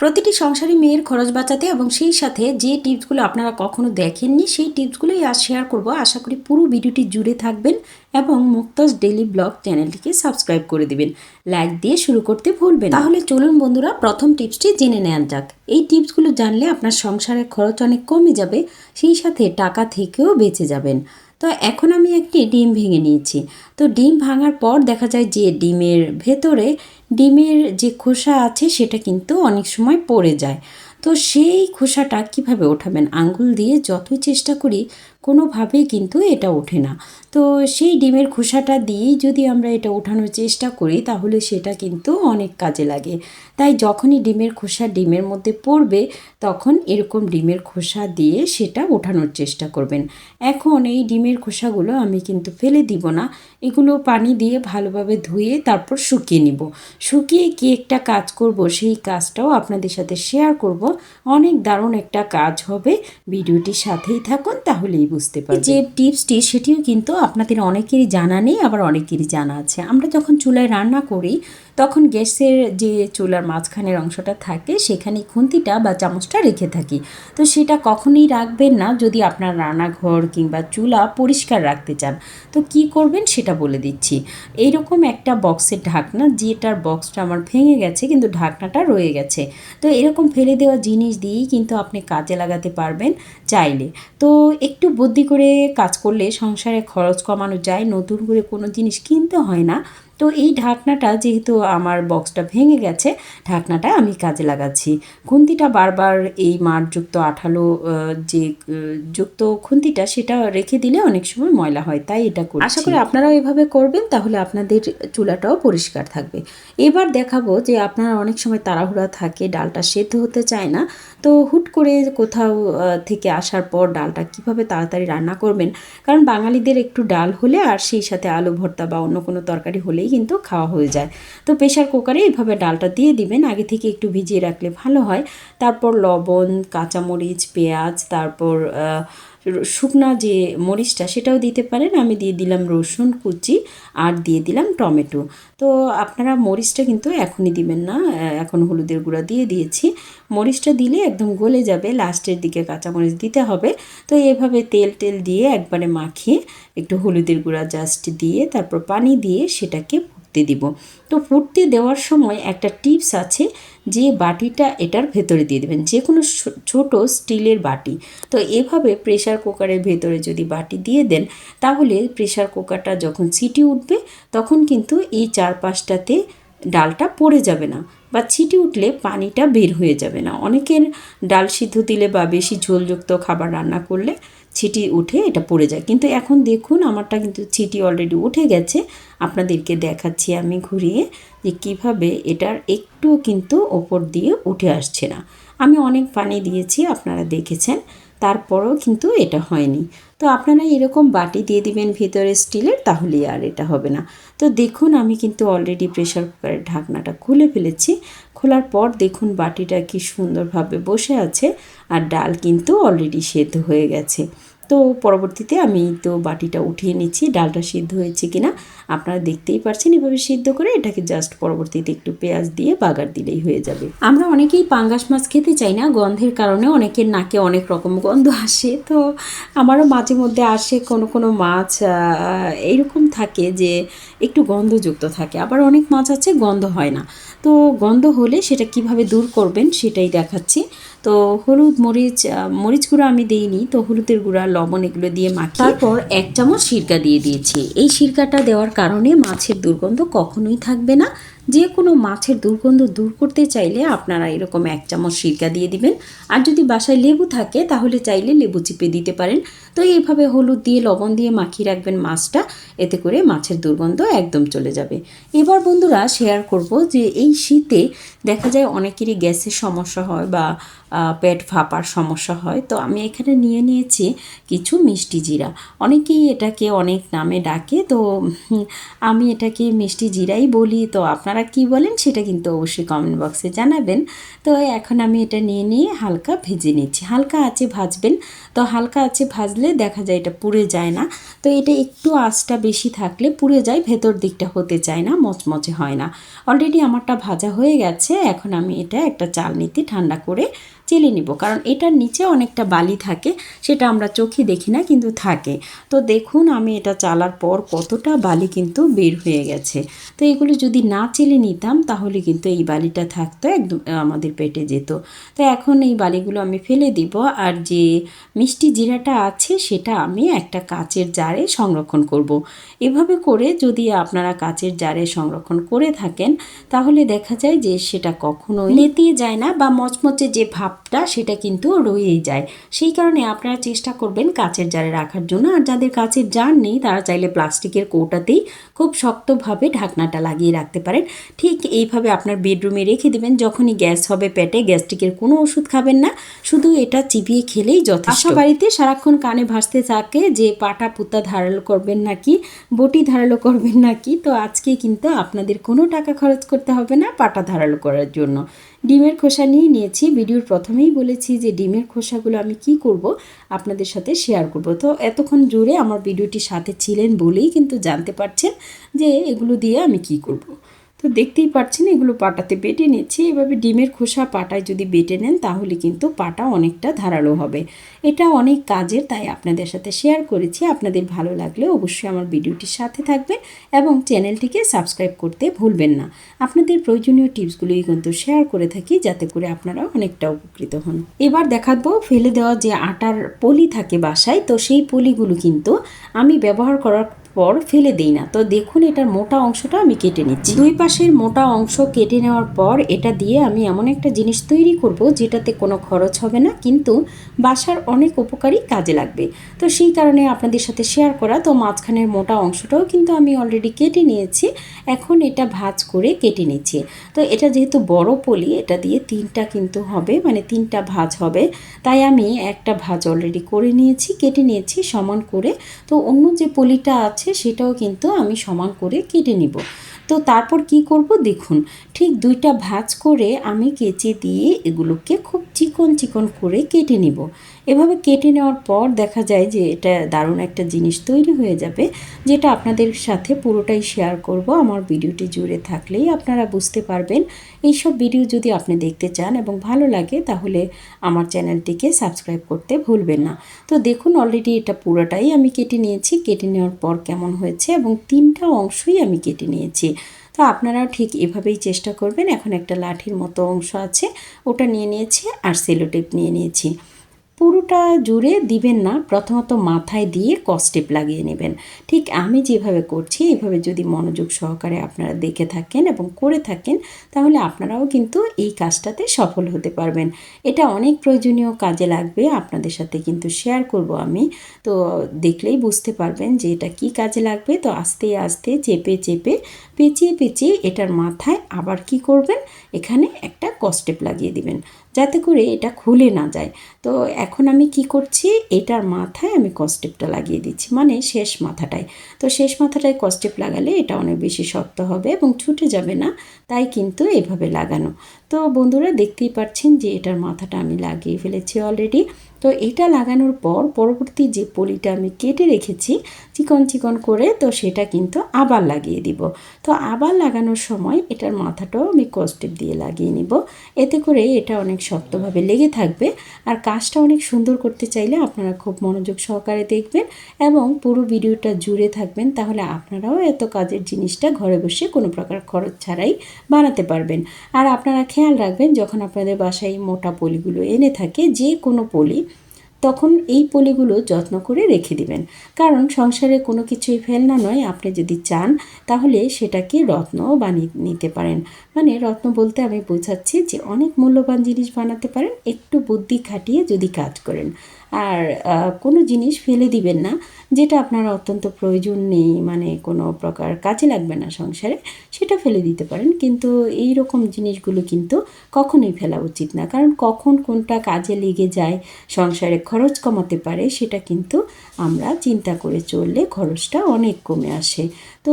প্রতিটি সংসারী মেয়ের খরচ বাঁচাতে এবং সেই সাথে যে টিপসগুলো আপনারা কখনো দেখেননি, সেই টিপসগুলোই আজ শেয়ার করব। আশা করি পুরো ভিডিওটি জুড়ে থাকবেন এবং মুক্তাজ ডেলি ব্লগ চ্যানেলটিকে সাবস্ক্রাইব করে দিবেন। লাইক দিয়ে শুরু করতে ভুলবেন তাহলে চলুন বন্ধুরা, প্রথম টিপসটি জেনে নেওয়া যাক। এই টিপসগুলো জানলে আপনার সংসারের খরচ অনেক কমে যাবে, সেই সাথে টাকা থেকেও বেঁচে যাবেন। তো এখন আমি একটি ডিম ভেঙে নিয়েছি। তো ডিম ভাঙার পর দেখা যায় যে ডিমের ভেতরে ডিমের যে খোসা আছে সেটা কিন্তু অনেক সময় পড়ে যায়। তো সেই খোসাটা কীভাবে ওঠাবেন? আঙ্গুল দিয়ে যতই চেষ্টা করি কোনোভাবেই কিন্তু এটা ওঠে না। তো সেই ডিমের খোসাটা দিয়েই যদি আমরা এটা ওঠানোর চেষ্টা করি, তাহলে সেটা কিন্তু অনেক কাজে লাগে। তাই যখনই ডিমের খোসা ডিমের মধ্যে পড়বে, তখন এরকম ডিমের খোসা দিয়ে সেটা ওঠানোর চেষ্টা করবেন। এখন এই ডিমের খোসাগুলো আমি কিন্তু ফেলে দিব না। এগুলো পানি দিয়ে ভালোভাবে ধুয়ে তারপর শুকিয়ে নিব। শুকিয়ে কি একটা কাজ করব, সেই কাজটাও আপনাদের সাথে শেয়ার করব। অনেক দারুণ একটা কাজ হবে। ভিডিওটির সাথেই থাকুন, তাহলেই বুঝতে পারি যে টিপসটি সেটিও কিন্তু আপনাদের অনেকেরই জানা নেই আবার অনেকেরই জানা আছে। আমরা যখন চুলায় রান্না করি তখন গ্যাসের যে চুলার মাঝখানের অংশটা থাকে, সেখানে খুন্তিটা বা চামচটা রেখে থাকি। তো সেটা কখনোই রাখবেন না যদি আপনার রান্নাঘর কিংবা চুলা পরিষ্কার রাখতে চান। তো কি করবেন সেটা বলে দিচ্ছি। এইরকম একটা বক্সের ঢাকনা, যেটার বক্সটা আমার ভেঙে গেছে কিন্তু ঢাকনাটা রয়ে গেছে। তো এরকম ফেলে দেওয়া জিনিস দিয়েই কিন্তু আপনি কাজে লাগাতে পারবেন চাইলে। তো একটু বুদ্ধি করে কাজ করলে সংসারে খরচ কমানো যায়, নতুন করে কোনো জিনিস কিনতে হয় না। তো এই ঢাকনাটা যেহেতু আমার বক্সটা ভেঙে গেছে, ঢাকনাটা আমি কাজে লাগাচ্ছি। খুন্তিটা বারবার এই মারযুক্ত আঠালো যে যুক্ত খুন্তিটা সেটা রেখে দিলে অনেক সময় ময়লা হয়, তাই এটা করি আশা করি আপনারাও এভাবে করবেন, তাহলে আপনাদের চুলাটাও পরিষ্কার থাকবে। এবার দেখাবো যে আপনারা অনেক সময় তাড়াহুড়া থাকে, ডালটা সেদ্ধ হতে চায় না তো হুট করে কোথাও থেকে আসার পর ডালটা কীভাবে তাড়াতাড়ি রান্না করবেন? কারণ বাঙালিদের একটু ডাল হলে আর সেই সাথে আলু ভর্তা বা অন্য কোনো তরকারি হলেই কিন্তু খাওয়া হয়ে যায়। তো প্রেশার কুকারে এইভাবে ডালটা দিয়ে দিবেন, আগে থেকে একটু ভিজিয়ে রাখলে ভালো হয়। তারপর লবণ, কাঁচামরিচ, পেঁয়াজ, তারপর শুকনা যে মরিচটা সেটাও দিতে পারেন। আমি দিয়ে দিলাম রসুন, কুচি আর দিয়ে দিলাম টমেটো। তো আপনারা মরিচটা কিন্তু এখনই দিবেন না এখন হলুদের গুঁড়া দিয়ে দিয়েছি। মরিচটা দিলে একদম গলে যাবে, লাস্টের দিকে কাঁচামরিচ দিতে হবে। তো এভাবে তেল টেল দিয়ে একবারে মাখিয়ে একটু হলুদের গুঁড়া জাস্ট দিয়ে, তারপর পানি দিয়ে সেটাকে ফুটতে দিব। তো ফুটতে দেওয়ার সময় একটা টিপস আছে যে বাটিটা এটার ভেতরে দিয়ে দেবেন যে কোনো ছোট স্টিলের বাটি। তো এভাবে প্রেশার কুকারের ভেতরে যদি বাটি দিয়ে দেন, তাহলে প্রেশার কুকারটা যখন সিটি উঠবে, তখন কিন্তু এই চারপাশটাতে ডালটা পড়ে যাবে না বা ছিটি উঠলে পানিটা বের হয়ে যাবে না। অনেকের ডাল সিদ্ধ দিলে বা বেশি ঝোলযুক্ত খাবার রান্না করলে ছিটি উঠে এটা পড়ে যায়। কিন্তু এখন দেখুন, আমারটা কিন্তু ছিটি অলরেডি উঠে গেছে। আপনাদেরকে দেখাচ্ছি আমি ঘুরিয়ে যে কীভাবে এটার একটুও কিন্তু ওপর দিয়ে উঠে আসছে না। আমি অনেক পানি দিয়েছি, আপনারা দেখেছেন। তারপরেও কিন্তু এটা হয়নি। তো আপনারা এরকম বাটি দিয়ে দিবেন ভিতরে স্টিলের, তাহলেই আর এটা হবে না। তো দেখুন, আমি কিন্তু অলরেডি প্রেশার কুকারের ঢাকনাটা খুলে ফেলেছি। খোলার পর দেখুন বাটিটা কি সুন্দরভাবে বসে আছে, আর ডাল কিন্তু অলরেডি সেদ্ধ হয়ে গেছে। তো পরবর্তীতে আমি তো বাটিটা উঠিয়ে নিচ্ছি, ডালটা সিদ্ধ হয়েছে কিনা আপনারা দেখতেই পারছেন এভাবে সিদ্ধ করে এটাকে জাস্ট পরবর্তীতে একটু পেঁয়াজ দিয়ে বাগার দিলেই হয়ে যাবে। আমরা অনেকেই পাঙ্গাস মাছ খেতে চাই না, গন্ধের কারণে অনেকের নাকে অনেক রকম গন্ধ আসে, তো আমারও মাঝে মধ্যে আসে কোনো কোনো মাছ এইরকম থাকে যে একটু গন্ধযুক্ত থাকে, আবার অনেক মাছ আছে গন্ধ হয় না। তো গন্ধ হলে সেটা কীভাবে দূর করবেন সেটাই দেখাচ্ছি। তো হলুদ মরিচ মরিচ গুঁড়ো আমি দিইনি, তো হলুদের গুঁড়া লবণ এগুলো দিয়ে মাখি তারপর এক চামচ সিরকা দিয়ে দিয়েছি। এই সিরকাটা দেওয়ার কারণে মাছের দুর্গন্ধ কখনোই থাকবে না। যে কোনো মাছের দুর্গন্ধ দূর করতে চাইলে আপনারা এরকম এক চামচ সিরকা দিয়ে দিবেন। আর যদি বাসায় লেবু থাকে, তাহলে চাইলে লেবু চিপে দিতে পারেন। তো এইভাবে হলুদ দিয়ে, লবণ দিয়ে মাখিয়ে রাখবেন মাছটা। এতে করে মাছের দুর্গন্ধ একদম চলে যাবে। এবার বন্ধুরা শেয়ার করব যে এই শীতে দেখা যায় অনেকেরই গ্যাসের সমস্যা হয় বা পেট ফাঁপার সমস্যা হয়। তো আমি এখানে নিয়ে নিয়েছি কিছু মিষ্টি জিরা। অনেকেই এটাকে অনেক নামে ডাকে, তো আমি এটাকে মিষ্টি জিরাই বলি। তো আপনারা কি বলেন সেটা কিন্তু অবশ্যই কমেন্ট বক্সে জানাবেন। তো এখন আমি এটা নিয়ে নিয়ে হালকা ভেজে নিচ্ছি। হালকা আছে ভাজবেন। তো হালকা আছে ভাজলে দেখা যায় এটা পুড়ে যায় না। তো এটা একটু আঁচটা বেশি থাকলে পুড়ে যায়, ভেতর দিকটা হতে চায় না, মচমচে হয় না। অলরেডি আমারটা ভাজা হয়ে গেছে। এখন আমি এটা একটা চালনিতে ঠান্ডা করে চেলে নিব, কারণ এটার নিচে অনেকটা বালি থাকে, সেটা আমরা চোখে দেখি না, কিন্তু থাকে। তো দেখুন আমি এটা চালার পর কতটা বালি কিন্তু বের হয়ে গেছে। তো এগুলো যদি না চেলে নিতাম, তাহলে কিন্তু এই বালিটা থাকতো, একদম আমাদের পেটে যেত। তো এখন এই বালিগুলো আমি ফেলে দিব, আর যে মিষ্টি জিরাটা আছে, সেটা আমি একটা কাচের জারে সংরক্ষণ করব। এভাবে করে যদি আপনারা কাচের জারে সংরক্ষণ করে থাকেন, তাহলে দেখা যায় যে সেটা কখনোই নেতিয়ে যায় না, বা মচমচে যে ভাবটা সেটা কিন্তু রয়েই যায়। সেই কারণে আপনারা চেষ্টা করবেন কাচের জারে রাখার জন্য। আর যাদের কাচের জার নেই, তারা চাইলে প্লাস্টিকের কৌটাতেই খুব শক্তভাবে ঢাকনাটা লাগিয়ে রাখতে পারেন। ঠিক এইভাবে আপনার বেডরুমে রেখে দেবেন। যখনই গ্যাস হবে পেটে, গ্যাস্ট্রিকের কোনো ওষুধ খাবেন না। শুধু এটা চিবিয়ে খেলেই যথেষ্ট। বাড়িতে সারাক্ষণ কানে ভাসতে থাকে যে পাটা পুতা ধারালো করবেন নাকি, বটি ধারালো করবেন নাকি, তো আজকে কিন্তু আপনাদের কোনো টাকা খরচ করতে হবে না পাটা ধারালো করার জন্য। ডিমের খোসা নিয়ে নিয়েছি। ভিডিওর প্রথমেই বলেছি যে ডিমের খোসাগুলো আমি কি করব আপনাদের সাথে শেয়ার করব তো এতক্ষণ জুড়ে আমার ভিডিওটি সাথে ছিলেন বলেই কিন্তু জানতে পারছেন যে এগুলো দিয়ে আমি কি করব। তো দেখতেই পাচ্ছেন এগুলো পাটাতে বেটে নিচ্ছি। এভাবে ডিমের খোসা পাটায় যদি বেটে নেন, তাহলে কিন্তু পাটা অনেকটা ধারালো হবে। এটা অনেক কাজের, তাই আপনাদের সাথে শেয়ার করেছি। আপনাদের ভালো লাগলে অবশ্যই আমার ভিডিওটির সাথে থাকবেন এবং চ্যানেলটিকে সাবস্ক্রাইব করতে ভুলবেন না। আপনাদের প্রয়োজনীয় টিপসগুলোই কিন্তু শেয়ার করে থাকি, যাতে করে আপনারা অনেকটা উপকৃত হন। এবার দেখাবো, ফেলে দেওয়া যে আটার পলি থাকে বাসায়, তো সেই পলিগুলো কিন্তু আমি ব্যবহার করার পর ফেলে দিই না। তো দেখুন এটার মোটা অংশটা আমি কেটে নিচ্ছি। দুই পাশের মোটা অংশ কেটে নেওয়ার পর এটা দিয়ে আমি এমন একটা জিনিস তৈরি করব যেটাতে কোনো খরচ হবে না, কিন্তু বাসার অনেক উপকারী কাজে লাগবে। তো সেই কারণে আপনাদের সাথে শেয়ার করা, তো মাঝখানের মোটা অংশটাও কিন্তু আমি অলরেডি কেটে নিয়েছি। এখন এটা ভাজ করে কেটে নিচ্ছি। তো এটা যেহেতু বড় পলি, এটা দিয়ে তিনটা কিন্তু হবে মানে তিনটা ভাজ হবে। তাই আমি একটা ভাজ অলরেডি করে নিয়েছি, কেটে নিয়েছি সমান করে। তো অন্য যে পলিটা আছে আছে, সেটাও কিন্তু আমি সমান করে কেটে নিব। তো তারপর কি করব? দেখুন, ঠিক দুইটা ভাঁজ করে আমি কেচে দিয়ে এগুলোকে খুব চিকন চিকন করে কেটে নিব। এভাবে কেটে নেওয়ার পর দেখা যায় যে এটা দারুণ একটা জিনিস তৈরি হয়ে যাবে, যেটা আপনাদের সাথে পুরোটাই শেয়ার করব। আমার ভিডিওটি জুড়ে থাকলেই আপনারা বুঝতে পারবেন। এইসব ভিডিও যদি আপনি দেখতে চান এবং ভালো লাগে, তাহলে আমার চ্যানেলটিকে সাবস্ক্রাইব করতে ভুলবেন না। তো দেখুন অলরেডি এটা পুরোটাই আমি কেটে নিয়েছি। কেটে নেওয়ার পর কেমন হয়েছে এবং তিনটা অংশই আমি কেটে নিয়েছি। তো আপনারাও ঠিক এভাবেই চেষ্টা করবেন। এখন একটা লাঠির মতো অংশ আছে, ওটা নিয়ে নিয়েছি আর সেলোটেপ নিয়ে নিয়েছি। পুরোটা জুড়ে দিবেন না, প্রথমত মাথায় দিয়ে কস্টেপ লাগিয়ে নেবেন। ঠিক আমি যেভাবে করছি এইভাবে যদি মনোযোগ সহকারে আপনারা দেখে থাকেন এবং করে থাকেন, তাহলে আপনারাও কিন্তু এই কাজটাতে সফল হতে পারবেন। এটা অনেক প্রয়োজনীয় কাজে লাগবে, আপনাদের সাথে কিন্তু শেয়ার করব আমি। তো দেখলেই বুঝতে পারবেন যে এটা কি কাজে লাগবে। তো আস্তে আস্তে চেপে চেপে, পেঁচিয়ে পেঁচিয়ে এটার মাথায় আবার কি করবেন? এখানে একটা কস্টেপ লাগিয়ে দিবেন। যাতে করে এটা খুলে না যায়। তো এখন আমি কি করছি, এটার মাথায় আমি কস্টেপটা লাগিয়ে দিচ্ছি মানে শেষ মাথাটায়। তো শেষ মাথাটায় কস্টেপ লাগালে এটা অনেক বেশি শক্ত হবে এবং ছুটে যাবে না, তাই কিন্তু এভাবে লাগানো। তো বন্ধুরা দেখতেই পাচ্ছেন যে এটার মাথাটা আমি লাগিয়ে ফেলেছি অলরেডি তো এটা লাগানোর পর পরবর্তী যে পলিটা আমি কেটে রেখেছি, চিকন চিকন করে, তো সেটা কিন্তু আবার লাগিয়ে দিব। তো আবার লাগানোর সময় এটার মাথাটাও আমি কস্টেপ দিয়ে লাগিয়ে নিব। এতে করে এটা অনেক শক্তভাবে লেগে থাকবে। আর কাজটা অনেক সুন্দর করতে চাইলে আপনারা খুব মনোযোগ সহকারে দেখবেন এবং পুরো ভিডিওটা জুড়ে থাকবেন, তাহলে আপনারাও এত কাজের জিনিসটা ঘরে বসে কোনো প্রকার খরচ ছাড়াই বানাতে পারবেন। আর আপনারা খেয়াল রাখবেন, যখন আপনাদের বাসায় মোটা পলিগুলো এনে থাকে, যে কোনো পলি তখন এই পলিগুলো যত্ন করে রেখে দিবেন। কারণ সংসারে কোনো কিছুই ফেলনা নয়, আপনি যদি চান তাহলে সেটাকে রত্ন বানিয়ে নিতে পারেন। মানে রত্ন বলতে আমি বোঝাচ্ছি যে অনেক মূল্যবান জিনিস বানাতে পারেন, একটু বুদ্ধি খাটিয়ে যদি কাজ করেন। আর কোনো জিনিস ফেলে দিবেন না, যেটা আপনার অত্যন্ত প্রয়োজন নেই মানে কোনো প্রকার কাজে লাগবে না সংসারে, সেটা ফেলে দিতে পারেন। কিন্তু এই রকম জিনিসগুলো কিন্তু কখনোই ফেলা উচিত না। কারণ কখন কোনটা কাজে লেগে যায়, সংসারে খরচ কমাতে পারে, সেটা কিন্তু আমরা চিন্তা করে চললে খরচটা অনেক কমে আসে। তো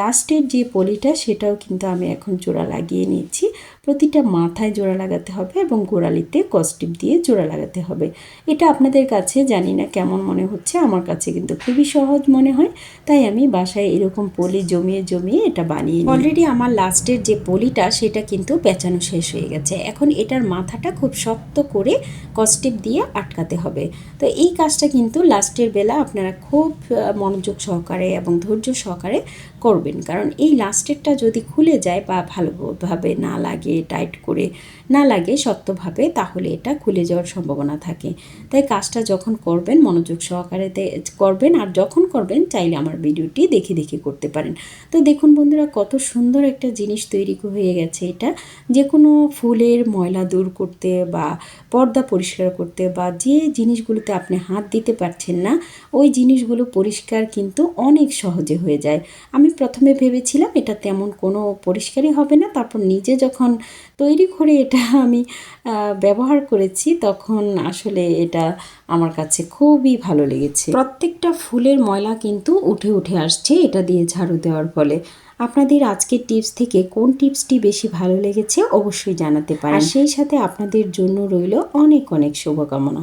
লাস্টের যে পলিটা, সেটাও কিন্তু আমি এখন জোড়া লাগিয়ে নিচ্ছি প্রতিটা মাথায় জোড়া লাগাতে হবে এবং গোড়ালিতে কস্টিপ দিয়ে জোড়া লাগাতে হবে। এটা আপনাদের কাছে জানি না কেমন মনে হচ্ছে, আমার কাছে কিন্তু খুবই সহজ মনে হয়, তাই আমি বাসায় এরকম পলি জমিয়ে জমিয়ে এটা বানিয়ে অলরেডি আমার লাস্টের যে পলিটা, সেটা কিন্তু পেঁচানো শেষ হয়ে গেছে। এখন এটার মাথাটা খুব শক্ত করে কস্টিপ দিয়ে আটকাতে হবে। তো এই কাজটা কিন্তু লাস্টের বেলা আপনারা খুব মনোযোগ সহকারে এবং ধৈর্য সহকারে করবেন। কারণ এই লাস্টেরটা যদি খুলে যায় বা ভালোভাবে না লাগে টাইট করে না লাগে শক্তভাবে তাহলে এটা খুলে যাওয়ার সম্ভাবনা থাকে। তাই কাজটা যখন করবেন, মনোযোগ সহকারে করবেন, আর যখন করবেন, চাইলে আমার ভিডিওটি দেখে দেখে করতে পারেন। তো দেখুন বন্ধুরা, কত সুন্দর একটা জিনিস তৈরি হয়ে গেছে এটা। যে কোনো ফুলের ময়লা দূর করতে বা পর্দা পরিষ্কার করতে বা যে জিনিসগুলোতে আপনি হাত দিতে পারছেন না, ওই জিনিসগুলো পরিষ্কার কিন্তু অনেক সহজে হয়ে যায়। আমি প্রথমে ভেবেছিলাম এটা তেমন কোনো পরিষ্কারই হবে না। তারপর নিজে যখন তৈরি করে এটা আমি ব্যবহার করেছি, তখন আসলে এটা আমার কাছে খুবই ভালো লেগেছে। প্রত্যেকটা ফুলের ময়লা কিন্তু উঠে উঠে আসছে, এটা দিয়ে ঝাড়ু দেওয়ার ফলে। আপনাদের আজকের টিপস থেকে কোন টিপসটি বেশি ভালো লেগেছে অবশ্যই জানাতে পারেন। সেই সাথে আপনাদের জন্য রইল অনেক অনেক শুভকামনা।